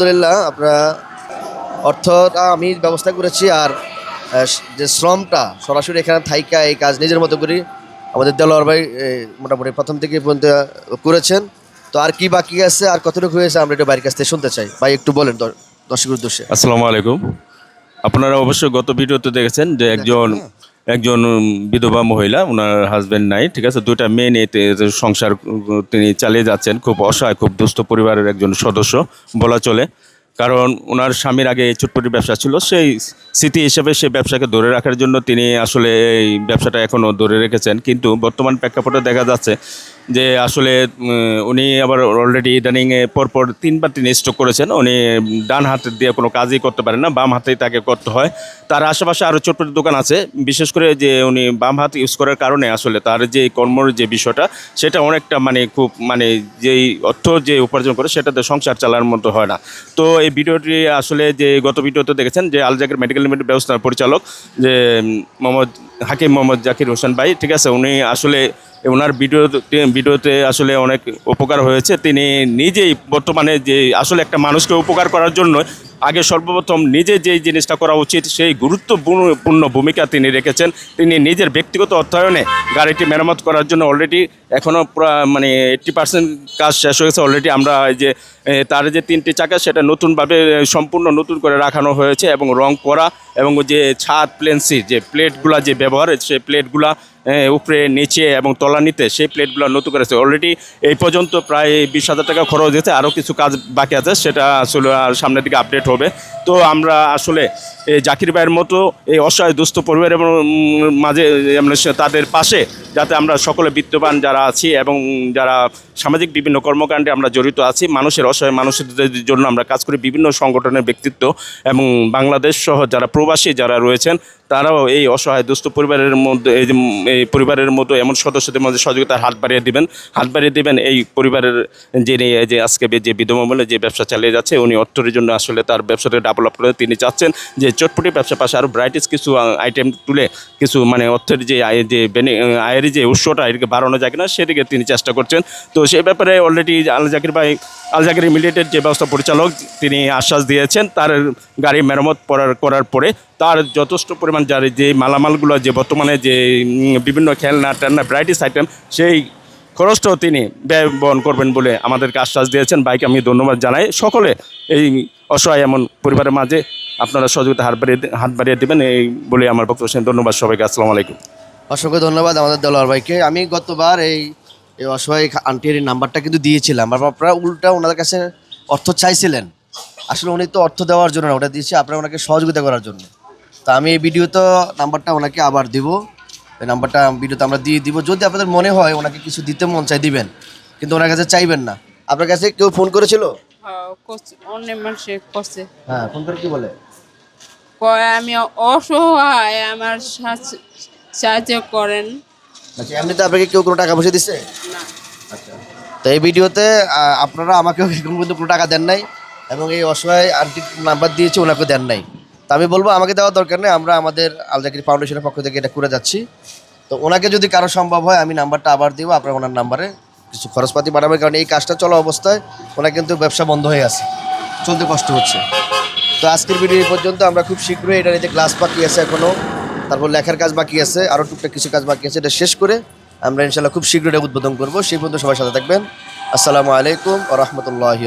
আলহামদুলিল্লাহ আমরা অর্থটা আমি ব্যবস্থা করেছি আর যে শ্রমটা সরাসরি এখানে থাইকা এই কাজ নিজের মতো করি আমাদের দেলোয়ার ভাই মোটামুটি প্রথম থেকে পর্যন্ত করেছেন। তো আর কি বাকি আছে আর কতটুকু হয়েছে আমরা একটু বাড়ির কাছ থেকে শুনতে চাই। ভাই একটু বলেন দর- দর্শকের উদ্দেশ্যে। আসসালামু আলাইকুম। আপনারা অবশ্যই গত ভিডিওতে দেখেছেন যে একজন একজন বিধবা মহিলা ওনার হাজব্যান্ড নাই, ঠিক আছে? দুইটা মেয়ে নিয়ে সংসার, তিনি চালিয়ে যাচ্ছেন। খুব অসহায়, খুব দুস্থ পরিবারের একজন সদস্য, বলা চলে। কারণ ওনার স্বামীর আগে চুটপুটির ব্যবসা ছিল। সেই স্মৃতি হিসেবে সেই ব্যবসাকে ধরে রাখার জন্য তিনি আসলে এই ব্যবসাটা এখনও ধরে রেখেছেন। কিন্তু বর্তমান প্রেক্ষাপটে দেখা যাচ্ছে যে আসলে উনি আবার অলরেডি ইদানিংয়ে পরপর তিনবার তিনি স্ট্রোক করেছেন। উনি ডান হাতে দিয়ে কোনো কাজই করতে পারেন না, বাম হাতেই তাকে করতে হয়। তার আশেপাশে আরও ছোট ছোট দোকান আছে। বিশেষ করে যে উনি বাম হাত ইউজ করার কারণে আসলে তার যে কর্মর যে বিষয়টা, সেটা অনেকটা মানে খুব মানে যেই অর্থ যে উপার্জন করে, সেটাতে সংসার চালানোর মতো হয় না। তো এই ভিডিওটি আসলে যে গত ভিডিওতে দেখেছেন যে আল জাকির মেডিকেল লিমিটেড ব্যবস্থার পরিচালক যে মোহাম্মদ হাকিম মোহাম্মদ জাকির হোসেন ভাই, ঠিক আছে? উনি আসলে ওনার ভিডিও ভিডিওতে আসলে অনেক উপকার হয়েছে। তিনি নিজেই বর্তমানে যে আসলে একটা মানুষকে উপকার করার জন্য আগে সর্বপ্রথম নিজে যেই জিনিসটা করা উচিত, সেই গুরুত্বপূর্ণ ভূমিকা তিনি রেখেছেন। তিনি নিজের ব্যক্তিগত অর্থায়নে গাড়িটি মেরামত করার জন্য অলরেডি এখনও মানে এইট্টি পার্সেন্ট কাজ শেষ হয়েছে অলরেডি আমরা যে তার যে তিনটি চাকা, সেটা নতুনভাবে সম্পূর্ণ নতুন করে রাখানো হয়েছে এবং রং করা এবং যে ছাদ প্লেন্সি যে প্লেটগুলা যে ব্যবহার সেই প্লেটগুলা উপরে, নিচে এবং তলানিতে সেই প্লেটগুলো নতুন করেছে অলরেডি এই পর্যন্ত প্রায় বিশ হাজার টাকা খরচ হয়েছে। আরও কিছু কাজ বাকি আছে, সেটা আসলে সামনের দিকে আপডেট হবে। তো আমরা আসলে জাকির ভাইয়ের মতো এই অসহায় দুস্থ পরিবার এবং মাঝে তাদের পাশে যাতে আমরা সকলে বিত্তবান যারা আছি এবং যারা সামাজিক বিভিন্ন কর্মকাণ্ডে আমরা জড়িত আছি, মানুষের অসহায় মানুষের জন্য আমরা কাজ করি। বিভিন্ন সংগঠনের ব্যক্তিত্ব এবং বাংলাদেশ সহ যারা প্রবাসী যারা রয়েছেন তারাও এই অসহায় দুস্থ পরিবারের মধ্যে, এই এই পরিবারের মতো এমন সদস্যদের মধ্যে সহযোগিতার হাত বাড়িয়ে দিবেন। হাত বাড়িয়ে দিবেন এই পরিবারের যিনি যে আজকে যে বিধবা বলে যে ব্যবসা চালিয়ে যাচ্ছে, উনি অর্থের জন্য আসলে তার ব্যবসাটা ডেভেলপ করে তিনি চাচ্ছেন যে চটপটি ব্যবসার পাশে আরও ব্রাইটিস কিছু আইটেম তুলে কিছু মানে অর্থের যে আয়, যে আয়ের যে উৎসটা এদিকে বাড়ানো যায় কিনা, সেদিকে তিনি চেষ্টা করছেন। তো সেই ব্যাপারে অলরেডি আল জাকির ভাই, আল জাকির ইমিডিয়েটের যে ব্যবস্থা পরিচালক, তিনি আশ্বাস দিয়েছেন, তার গাড়ি মেরামত করার করার পরে তার যথেষ্ট পরিমাণ যার যে মালামালগুলো, যে বর্তমানে যে বিভিন্ন খেলনা টেলনা ব্রাইটিস আইটেম সেই খরচটাও তিনি ব্যয় বহন করবেন বলে আমাদেরকে আশ্বাস দিয়েছেন। বাইকে আমি ধন্যবাদ জানাই। সকলে এই অসহায় এমন পরিবারের মাঝে আপনারা সহযোগিতা হাত বাড়িয়ে হাত বাড়িয়ে দেবেন, এই বলে আমার বক্তব্য। ধন্যবাদ সবাইকে। আসসালামু আলাইকুম। অসংখ্য ধন্যবাদ আমাদের দেলোয়ার ভাইকে। আমি গতবার এই এই অসহায় আন্টির নাম্বারটা কিন্তু দিয়েছিলাম। আপনারা উল্টা ওনাদের কাছে অর্থ চাইছিলেন। আসলে উনি তো অর্থ দেওয়ার জন্য ওটা দিয়েছি আপনারা ওনাকে সহযোগিতা করার জন্য। তা আমি এই ভিডিও তো নাম্বারটা ওনাকে আবার দিব। এই নাম্বারটা ভিডিওতে আমরা দিয়ে দিব। যদি আপনাদের মনে হয় ওনাকে কিছু দিতে মন চাই দিবেন। কিন্তু ওনার কাছে চাইবেন না। আপনার কাছে কেউ ফোন করেছিল? হ্যাঁ, হ্যাঁ ফোন করে কি বলে? কয় আমি অসহায় আমার সাহায্য করেন। আচ্ছা এমনিতে আপনাকে কেউ কোনো টাকা পয়সা দিচ্ছে না। আচ্ছা। তো এই ভিডিওতে আপনারা আমাকেও এখন পর্যন্ত কোনো টাকা দেন নাই এবং এই অসহায় আন্টির নাম্বার দিয়েছে ওনাকে দেন নাই। তো আমি বলব, আমাকে দেওয়ার দরকার নেই। আমরা আমাদের আলজাকির ফাউন্ডেশনের পক্ষ থেকে এটা করে যাচ্ছি। তো ওনাকে যদি কারও সম্ভব হয়, আমি নাম্বারটা আবার দিব, আপনার ওনার নাম্বারে কিছু খরচপাতি বাড়াবেন কারণ এই কাজটা চলা অবস্থায় ওনার কিন্তু ব্যবসা বন্ধ হয়ে আছে। চলতে কষ্ট হচ্ছে। তো আজকের ভিডিও পর্যন্ত। আমরা খুব শীঘ্রই এটা নিতে ক্লাস বাকি আছে এখনও তারপর লেখার কাজ বাকি আছে আরও টুকটাক কিছু কাজ বাকি আছে, এটা শেষ করে আমরা ইনশাল্লাহ খুব শীঘ্রই এটা উদ্বোধন করব। সেই পর্যন্ত সবার সাথে থাকবেন। আসসালামু আলাইকুম ও রহমতুল্লাহি